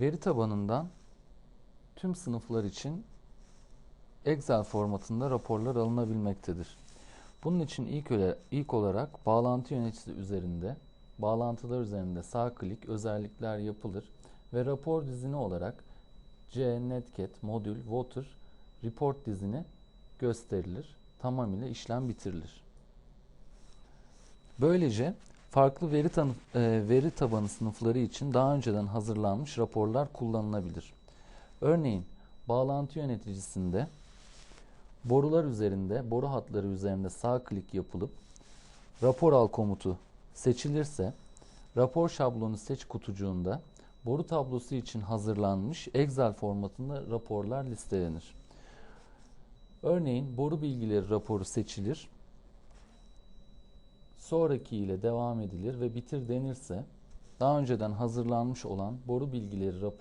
Veri tabanından tüm sınıflar için Excel formatında raporlar alınabilmektedir. Bunun için ilk, öle, ilk olarak bağlantı yöneticisi üzerinde, bağlantılar üzerinde sağ klik özellikler yapılır ve rapor dizini olarak C, Netcat, Modül, Water, Report dizini gösterilir. Tamamıyla işlem bitirilir. Böylece farklı veri, tanı, e, veri tabanı sınıfları için daha önceden hazırlanmış raporlar kullanılabilir. Örneğin bağlantı yöneticisinde borular üzerinde, boru hatları üzerinde sağ klik yapılıp rapor al komutu seçilirse rapor şablonu seç kutucuğunda boru tablosu için hazırlanmış Excel formatında raporlar listelenir. Örneğin boru bilgileri raporu seçilir. Sonraki ile devam edilir ve bitir denirse daha önceden hazırlanmış olan boru bilgileri raporu